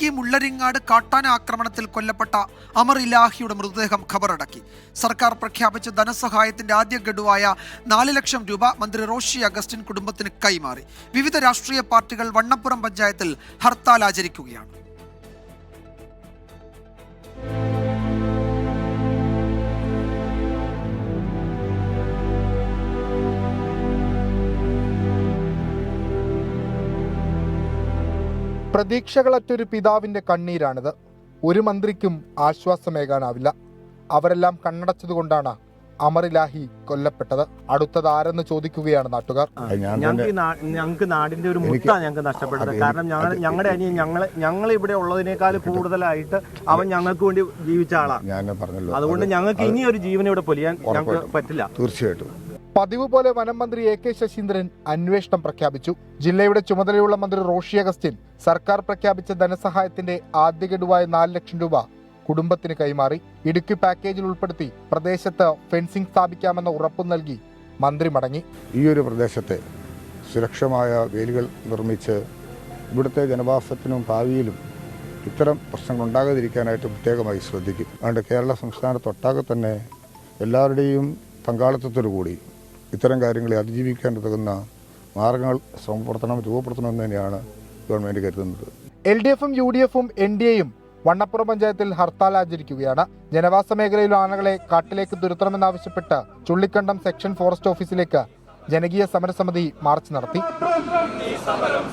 ഇടുക്കി മുള്ളരിങ്ങാട് കാട്ടാന ആക്രമണത്തിൽ കൊല്ലപ്പെട്ട അമർ ഇലാഹിയുടെ മൃതദേഹം ഖബറടക്കി. സർക്കാർ പ്രഖ്യാപിച്ച ധനസഹായത്തിന്റെ ആദ്യ ഗഡുവായ നാല് ലക്ഷം രൂപ മന്ത്രി റോഷി അഗസ്റ്റിൻ കുടുംബത്തിന് കൈമാറി. വിവിധ രാഷ്ട്രീയ പാർട്ടികൾ വണ്ണപ്പുറം പഞ്ചായത്തിൽ ഹർത്താൽ ആചരിക്കുകയാണ്. പ്രതീക്ഷകളറ്റൊരു പിതാവിന്റെ കണ്ണീരാണിത്. ഒരു മന്ത്രിക്കും ആശ്വാസമേകാനാവില്ല. അവരെല്ലാം കണ്ണടച്ചതുകൊണ്ടാണ് അമറിലാഹി കൊല്ലപ്പെട്ടത്. അടുത്തത് ആരെന്ന് ചോദിക്കുകയാണ് നാട്ടുകാർ. ഞാൻ ഞങ്ങൾക്ക് ഈ ഞങ്ങൾക്ക് നാടിന്റെ ഒരു മുത്താണ് ഞങ്ങൾക്ക് നഷ്ടപ്പെട്ടത്. കാരണം ഞങ്ങൾ ഞങ്ങളുടെ അനിയൻ ഞങ്ങൾ ഞങ്ങൾ ഇവിടെ ഉള്ളതിനേക്കാൾ കൂടുതലായിട്ട് അവൻ ഞങ്ങൾക്ക് വേണ്ടി ജീവിച്ച ആളാണ് ഞാൻ പറഞ്ഞല്ലോ. അതുകൊണ്ട് ഞങ്ങൾക്ക് ഇനി ഒരു ജീവൻ ഇവിടെ പൊലിയാൻ ഞങ്ങൾക്ക് പറ്റില്ല. തീർച്ചയായിട്ടും. പതിവ് പോലെ വനം മന്ത്രി എ കെ ശശീന്ദ്രൻ അന്വേഷണം പ്രഖ്യാപിച്ചു. ജില്ലയുടെ ചുമതലയുള്ള മന്ത്രി റോഷി അഗസ്റ്റിൻ സർക്കാർ പ്രഖ്യാപിച്ച ധനസഹായത്തിന്റെ ആദ്യ ഗഡുവായ നാല് ലക്ഷം രൂപ കുടുംബത്തിന് കൈമാറി. ഇടുക്കി പാക്കേജിൽ ഉൾപ്പെടുത്തി പ്രദേശത്ത് ഫെൻസിംഗ് സ്ഥാപിക്കാമെന്ന ഉറപ്പു നൽകി മന്ത്രി മടങ്ങി. ഈ ഒരു പ്രദേശത്തെ സുരക്ഷമായ വേലികൾ നിർമ്മിച്ച് ഇവിടുത്തെ ജനവാസത്തിനും ഭാവിയിലും ഇത്തരം പ്രശ്നങ്ങൾ ഉണ്ടാകാതിരിക്കാനായിട്ട് പ്രത്യേകമായി ശ്രദ്ധിക്കും. അതുകൊണ്ട് കേരള സംസ്ഥാനത്തൊട്ടാകെ തന്നെ എല്ലാവരുടെയും പങ്കാളിത്തത്തോടു കൂടി ഇത്തരം കാര്യങ്ങളെ അതിജീവിക്കാൻ ഉതകുന്ന മാർഗങ്ങൾ സമപ്പെടുത്തണം രൂപപ്പെടുത്തണമെന്ന് തന്നെയാണ് ഗവൺമെന്റ് കരുതുന്നത്. എൽ ഡി എഫും യു ഡി എഫും എൻ ഡി എയും വണ്ണപ്പുറം പഞ്ചായത്തിൽ ഹർത്താൽ ആചരിക്കുകയാണ്. ജനവാസ മേഖലയിലെ ആനകളെ കാട്ടിലേക്ക് തുരുത്തണമെന്നാവശ്യപ്പെട്ട് ചുള്ളിക്കണ്ടം സെക്ഷൻ ഫോറസ്റ്റ് ഓഫീസിലേക്ക് ജനകീയ സമരസമിതി മാർച്ച് നടത്തി. വന സമരം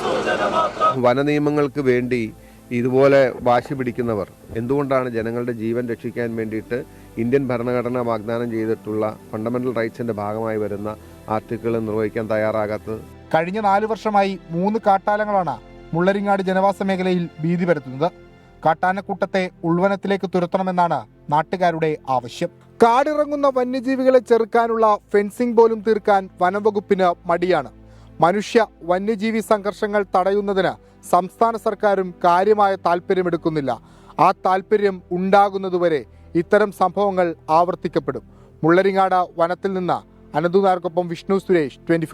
സൂചന മാത്രം. വനനിയമങ്ങൾക്ക് വേണ്ടി ഇതുപോലെ വാശി പിടിക്കുന്നവർ എന്തുകൊണ്ടാണ് ജനങ്ങളുടെ ജീവൻ രക്ഷിക്കാൻ വേണ്ടിയിട്ട് ഇന്ത്യൻ ഭരണഘടന വാഗ്ദാനം ചെയ്തിട്ടുള്ള ഫണ്ടമെന്റൽ റൈറ്റ്സിന്റെ ഭാഗമായി വരുന്ന ആർട്ടിക്കിൾ നിർവഹിക്കാൻ തയ്യാറാകാത്തത്? കഴിഞ്ഞ നാല് വർഷമായി മൂന്ന് കാട്ടാലങ്ങളാണ് മുള്ളരിങ്ങാട് ജനവാസ മേഖലയിൽ ഭീതി പരത്തുന്നത്. കാട്ടാനക്കൂട്ടത്തെ ഉൾവനത്തിലേക്ക് തുരത്തണമെന്നാണ് നാട്ടുകാരുടെ ആവശ്യം. കാടിറങ്ങുന്ന വന്യജീവികളെ ചെറുക്കാനുള്ള ഫെൻസിംഗ് പോലും തീർക്കാൻ വനംവകുപ്പിന് മടിയാണ്. മനുഷ്യ വന്യജീവി സംഘർഷങ്ങൾ തടയുന്നതിന് സംസ്ഥാന സർക്കാരും കാര്യമായ താല്പര്യമെടുക്കുന്നില്ല ആ താല്പര്യം ഉണ്ടാകുന്നതുവരെ ഇത്തരം സംഭവങ്ങൾ ആവർത്തിക്കപ്പെടും. മുള്ളരിങ്ങാട് വനത്തിൽ നിന്ന് അനന്തുനാർക്കൊപ്പം വിഷ്ണു സുരേഷ് ട്വന്റി